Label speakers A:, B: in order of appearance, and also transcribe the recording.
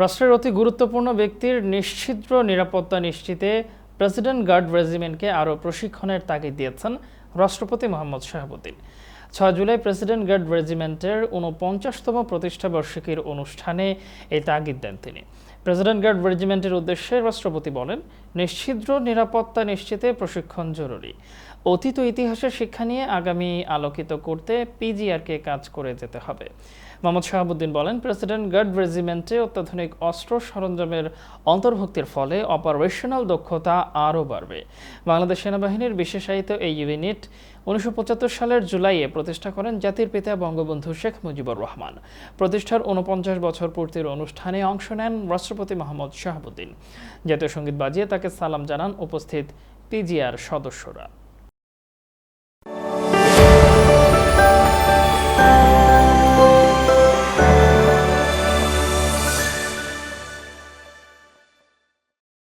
A: রাষ্ট্রের অতি গুরুত্বপূর্ণ ব্যক্তির নিশ্চিদ্র নিরাপত্তা নিশ্চিতে প্রেসিডেন্ট গার্ড রেজিমেন্টকে আরও প্রশিক্ষণের তাগিদ দিয়েছেন রাষ্ট্রপতি মোহাম্মদ শাহাবুদ্দিন। ছয় জুলাই প্রেসিডেন্ট গার্ড রেজিমেন্টের ঊনপঞ্চাশতম প্রতিষ্ঠাবার্ষিকীর অনুষ্ঠানে এই তাগিদ দেন তিনি। প্রেসিডেন্ট গার্ড রেজিমেন্টের উদ্দেশ্যে রাষ্ট্রপতি বলেন, নিশ্ছিদ্র নিরাপত্তা নিশ্চিতে প্রশিক্ষণ জরুরি। অতীত ইতিহাসের শিক্ষা নিয়ে আগামী আলোকিত করতে পিজিআরকে কাজ করে যেতে হবে। মোহাম্মদ শাহাবুদ্দিন বলেন, প্রেসিডেন্ট গার্ড রেজিমেন্টে অত্যাধুনিক অস্ত্র সরঞ্জামের অন্তর্ভুক্তির ফলে অপারেশনাল দক্ষতা আরও বাড়বে। বাংলাদেশ সেনাবাহিনীর বিশেষায়িত এই ইউনিট উনিশশো পঁচাত্তর সালের জুলাইয়ে প্রতিষ্ঠা করেন জাতির পিতা বঙ্গবন্ধু শেখ মুজিবুর রহমান। প্রতিষ্ঠার উনপঞ্চাশ বছর পূর্তির অনুষ্ঠানে অংশ নেন রাষ্ট্রপতি মোহাম্মদ শাহাবুদ্দিন। জাতীয় সংগীত বাজিয়ে তাকে সালাম জানান উপস্থিত পিজিআর সদস্যরা।